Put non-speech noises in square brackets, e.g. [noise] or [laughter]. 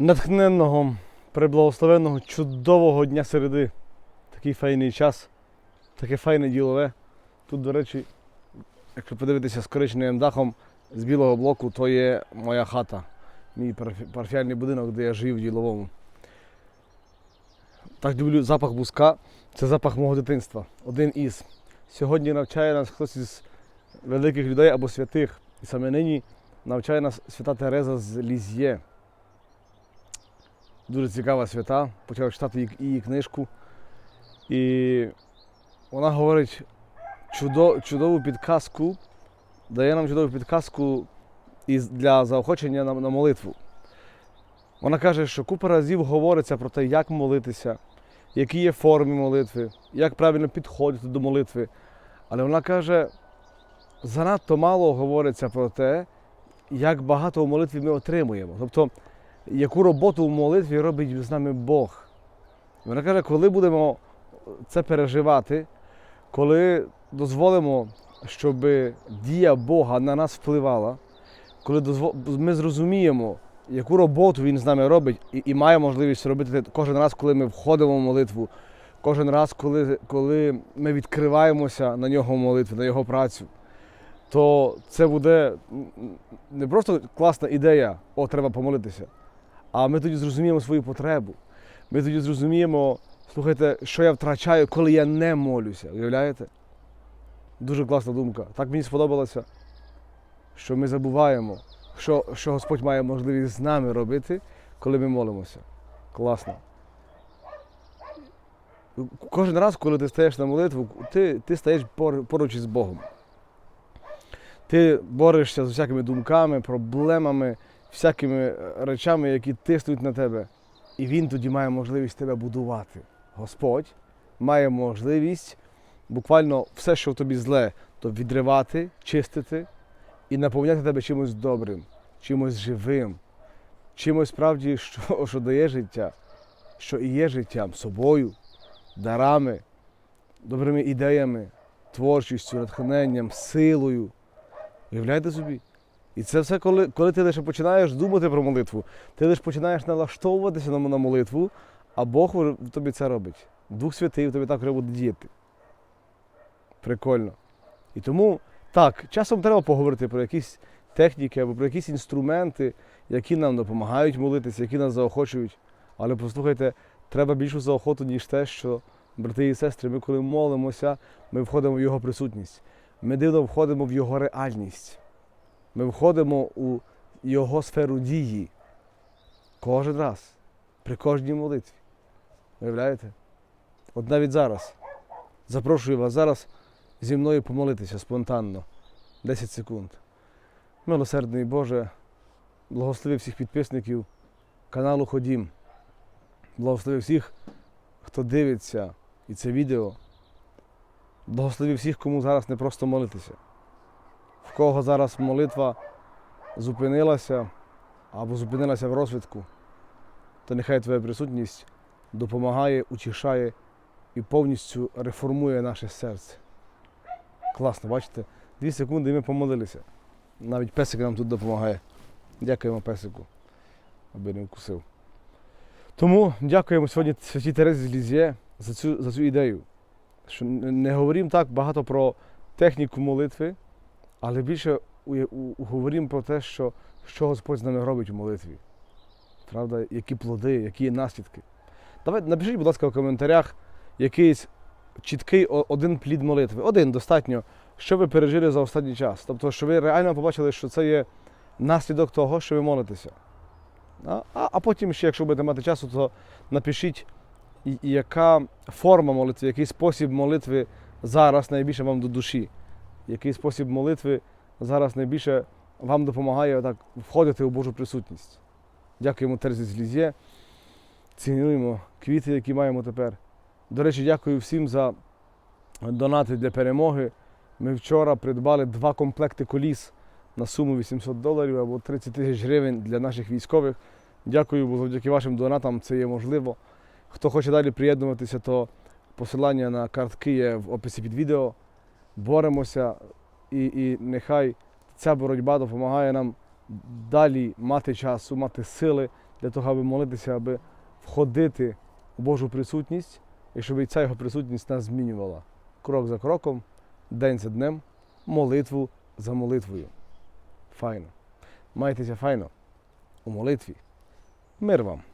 натхненного, приблагословенного, чудового дня середи. Такий файний час, таке файне ділове. Тут, до речі, якщо подивитися з коричневим дахом з білого блоку, то є моя хата, мій парафі- парафіальний будинок, де я жив в діловому. Так люблю запах буска. Це запах мого дитинства. Один із. Сьогодні навчає нас хтось із великих людей або святих. І саме нині навчає нас свята Тереза з Лізьє. Дуже цікава свята. Почав читати її, книжку. І вона говорить чудо, чудову підказку, дає нам чудову підказку для заохочення на, на молитву. Вона каже, що купа разів говориться про те, як молитися, які є форми молитви, як правильно підходити до молитви. Але вона каже, занадто мало говориться про те, як багато в молитві ми отримуємо. Тобто, яку роботу в молитві робить з нами Бог. Вона каже, коли будемо це переживати, коли дозволимо, щоб дія Бога на нас впливала, коли ми зрозуміємо, яку роботу Він з нами робить, і, і має можливість робити кожен раз, коли ми входимо в молитву, кожен раз, коли, коли ми відкриваємося на нього в молитві, на його працю, то це буде не просто класна ідея, о, треба помолитися, а ми тоді зрозуміємо свою потребу. Ми тоді зрозуміємо, слухайте, що я втрачаю, коли я не молюся. Уявляєте? Дуже класна думка. Так мені сподобалося, що ми забуваємо, що, що Господь має можливість з нами робити, коли ми молимося. Класно. Кожен раз, коли ти стаєш на молитву, ти, ти стаєш поруч із Богом. Ти борешся з всякими думками, проблемами, всякими е, речами, які тиснуть на тебе. І Він тоді має можливість тебе будувати. Господь має можливість буквально все, що в тобі зле, то відривати, чистити і наповняти тебе чимось добрим, чимось живим, чимось справді, [laughs] що, що дає життя, що і є життям, собою, дарами, добрими ідеями, творчістю, натхненням, силою. Уявляєте собі? І це все, коли, коли ти лише починаєш думати про молитву, ти лише починаєш налаштовуватися на, молитву, а Бог тобі це робить. Дух Святий тобі так буде діяти. Прикольно. І тому так, часом треба поговорити про якісь техніки або про якісь інструменти, які нам допомагають молитися, які нас заохочують. Але послухайте, треба більшу заохоту, ніж те, що, брати і сестри, ми коли молимося, ми входимо в Його присутність. Ми дивно входимо в Його реальність. Ми входимо у Його сферу дії. Кожен раз, при кожній молитві. Уявляєте? От навіть зараз. Запрошую вас зараз зі мною помолитися спонтанно. 10 секунд. Милосердний Боже, благослови всіх підписників каналу Ходім. Благослови всіх, хто дивиться і це відео. Благослови всіх, кому зараз не просто молитися. В кого зараз молитва зупинилася або зупинилася в розвитку, то нехай Твоя присутність допомагає, утішає і повністю реформує наше серце. Класно, бачите? Дві секунди і ми помолилися. Навіть песик нам тут допомагає. Дякуємо песику, аби не вкусив. Тому дякуємо сьогодні Святій Терезі з Лізє за цю, за цю ідею. Що не говоримо так багато про техніку молитви, але більше говоримо про те, що, що Господь з нами робить у молитві. Правда, які плоди, які наслідки. Давайте напишіть, будь ласка, в коментарях якийсь чіткий один плід молитви. Один достатньо, що ви пережили за останній час. Тобто, що ви реально побачили, що це є наслідок того, що ви молитеся. А, а, потім ще, якщо будете мати часу, то напишіть, яка форма молитви, який спосіб молитви зараз найбільше вам до душі, який спосіб молитви зараз найбільше вам допомагає так, входити у Божу присутність. Дякуємо Терзі з Лізє. Цінуємо квіти, які маємо тепер. До речі, дякую всім за донати для перемоги. Ми вчора придбали два комплекти коліс на суму 800 доларів або 30 тисяч гривень для наших військових. Дякую, бо завдяки вашим донатам це є можливо. Хто хоче далі приєднуватися, то посилання на картки є в описі під відео. Боремося і, і нехай ця боротьба допомагає нам далі мати часу, мати сили для того, аби молитися, аби входити у Божу присутність, і щоб ця його присутність нас змінювала крок за кроком, день за днем, молитву за молитвою. Файно. Майтеся файно у молитві. Мир вам!